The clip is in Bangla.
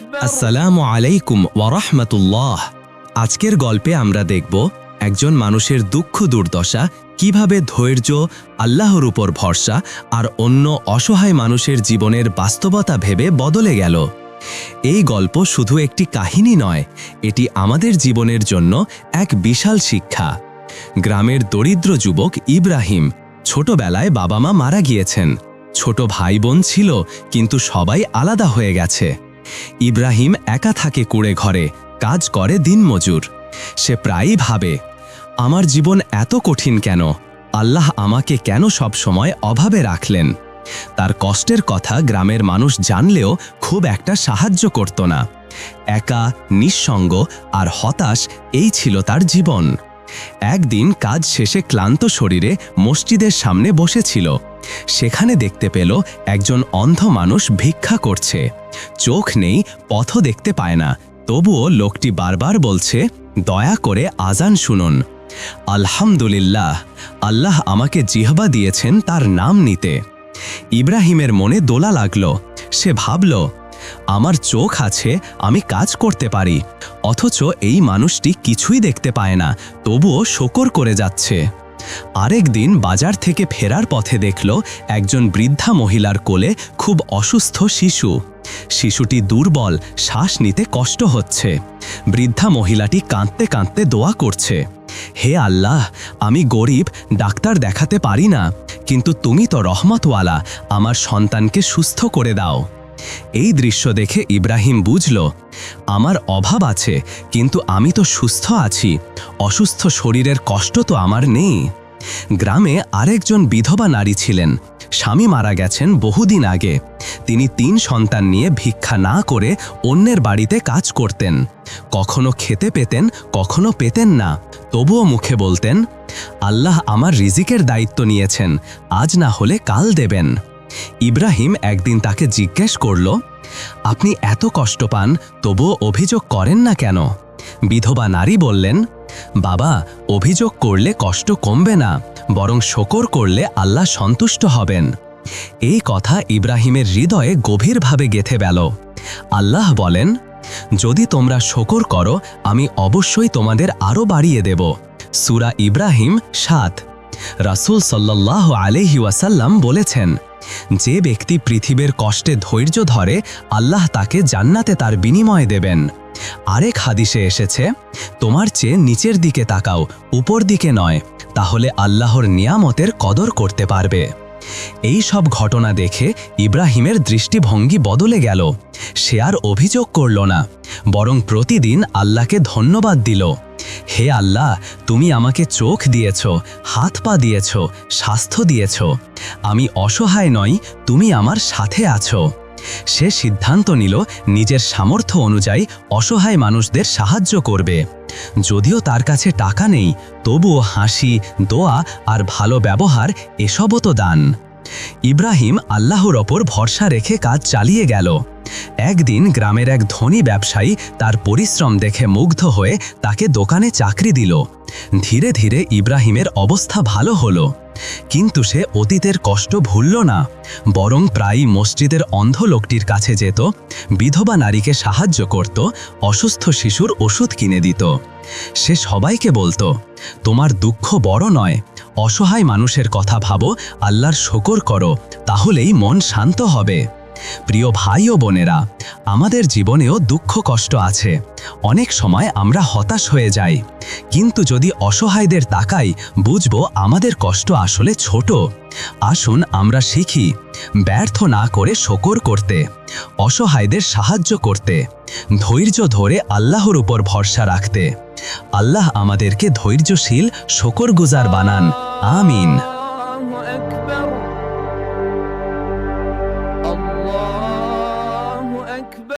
আসসালামু আলাইকুম ওয়ারাহমাতুল্লাহ আজকের গল্পে আমরা দেখব একজন মানুষের দুঃখ দুর্দশা, কীভাবে ধৈর্য, আল্লাহর উপর ভরসা আর অন্য অসহায় মানুষের জীবনের বাস্তবতা ভেবে বদলে গেল। এই গল্প শুধু একটি কাহিনী নয়, এটি আমাদের জীবনের জন্য এক বিশাল শিক্ষা। গ্রামের দরিদ্র যুবক ইব্রাহিম ছোটবেলায় বাবা মা মারা গিয়েছেন। ছোট ভাই বোন ছিল, কিন্তু সবাই আলাদা হয়ে গেছে। ইব্রাহিম একা থাকে কুড়ে ঘরে, কাজ করে দিনমজুর। সে প্রায়ই ভাবে, আমার জীবন এত কঠিন কেন? আল্লাহ আমাকে কেন সব সময় অভাবে রাখলেন? তার কষ্টের কথা গ্রামের মানুষ জানলেও খুব একটা সাহায্য করত না। একা, নিঃসঙ্গ আর হতাশ, এই ছিল তার জীবন। একদিন কাজ শেষে ক্লান্ত শরীরে মসজিদের সামনে বসেছিল। সেখানে দেখতে পেল একজন অন্ধ মানুষ ভিক্ষা করছে। চোখ নেই পথ দেখতে পায় না। তবুও লোকটি বারবার বলছে, দয়া করে আজান শুনুন। আলহামদুলিল্লাহ, আল্লাহ আমাকে জিহবা দিয়েছেন তার নাম নিতে। ইব্রাহিমের মনে দোলা লাগল। সে ভাবল, আমার চোখ আছে, আমি কাজ করতে পারি। অথচ এই মানুষটি কিছুই দেখতে পায় না, তবুও শকর করে যাচ্ছে। আরেক দিন বাজার থেকে ফেরার পথে দেখল, একজন বৃদ্ধা মহিলার কোলে খুব অসুস্থ শিশু। শিশুটি দুর্বল, শ্বাস নিতে কষ্ট হচ্ছে। বৃদ্ধা মহিলাটি কাঁদতে কাঁদতে দোয়া করছে, হে আল্লাহ, আমি গরিব, ডাক্তার দেখাতে পারি না, কিন্তু তুমি তো রহমতওয়ালা, আমার সন্তানকে সুস্থ করে দাও। এই দৃশ্য দেখে ইব্রাহিম বুঝল, আমার অভাব আছে, কিন্তু আমি তো সুস্থ আছি, অসুস্থ শরীরের কষ্ট তো আমার নেই। গ্রামে আরেকজন বিধবা নারী ছিলেন। স্বামী মারা গেছেন বহুদিন আগে। তিনি তিন সন্তান নিয়ে ভিক্ষা না করে অন্যের বাড়িতে কাজ করতেন। কখনো খেতে পেতেন, কখনো পেতেন না। তবুও মুখে বলতেন, আল্লাহ আমার রিজিকের দায়িত্ব নিয়েছেন, আজ না হলে কাল দেবেন। ইব্রাহিম একদিন তাকে জিজ্ঞেস করল, আপনি এত কষ্ট পান, তবুও অভিযোগ করেন না কেন? বিধবা নারী বললেন বাবা, অভিযোগ করলে কষ্ট কমবে না, বরং শকর করলে আল্লাহ সন্তুষ্ট হবেন। এই কথা ইব্রাহিমের হৃদয়ে গভীরভাবে গেথে গেল। আল্লাহ বলেন, যদি তোমরা শকর করো, আমি অবশ্যই তোমাদের আরও বাড়িয়ে দেব। সুরা ইব্রাহিম সাত। রাসূল সাল্লাহ আলহি ওয়াসাল্লাম বলেছেন যে ব্যক্তি পৃথিবীর কষ্টে ধৈর্য ধরে, আল্লাহ তাকে জান্নাতে তার বিনিময় দেবেন। আরেক হাদিসে এসেছে, তোমার চেয়ে নিচের দিকে তাকাও, উপর দিকে নয়, তাহলে আল্লাহর নিয়ামতের কদর করতে পারবে। এই সব ঘটনা দেখে ইব্রাহিমের দৃষ্টিভঙ্গি বদলে গেল। সে আর অভিযোগ করল না, বরং প্রতিদিন আল্লাহকে ধন্যবাদ দিল। হে আল্লাহ, তুমি আমাকে চোখ দিয়েছ, হাত পা দিয়েছ, স্বাস্থ্য দিয়েছ। আমি অসহায় নই, তুমি আমার সাথে আছো। সে সিদ্ধান্ত নিল নিজের সামর্থ্য অনুযায়ী অসহায় মানুষদের সাহায্য করবে। যদিও তার কাছে টাকা নেই তবুও হাসি, দোয়া আর ভালো ব্যবহার এসবও তো দান। ইব্রাহিম আল্লাহর ওপর ভরসা রেখে কাজ চালিয়ে গেল। একদিন গ্রামের এক ধনী ব্যবসায়ী তার পরিশ্রম দেখে মুগ্ধ হয়ে তাকে দোকানে চাকরি দিল। ধীরে ধীরে ইব্রাহিমের অবস্থা ভালো হলো। কিন্তু সে অতীতের কষ্ট ভুলল না, বরং প্রায়ই মসজিদের অন্ধ লোকটির কাছে যেত, বিধবা নারীকে সাহায্য করত, অসুস্থ শিশুর ওষুধ কিনে দিত। সে সবাইকে বলতো, তোমার দুঃখ বড় নয়, অসহায় মানুষের কথা ভাবো, আল্লাহর শকর করো, তাহলেই মন শান্ত হবে। প্রিয় ভাই ও বোনেরা, আমাদের জীবনেও দুঃখ কষ্ট আছে। অনেক সময় আমরা হতাশ হয়ে যাই। কিন্তু যদি অসহায়দের তাকাই, বুঝব আমাদের কষ্ট আসলে ছোট। আসুন আমরা শিখি, ব্যর্থ না করে শকর করতে, অসহায়দের সাহায্য করতে, ধৈর্য ধরে আল্লাহর উপর ভরসা রাখতে। আল্লাহ আমাদেরকে ধৈর্যশীল শকর গুজার বানান। আমিন।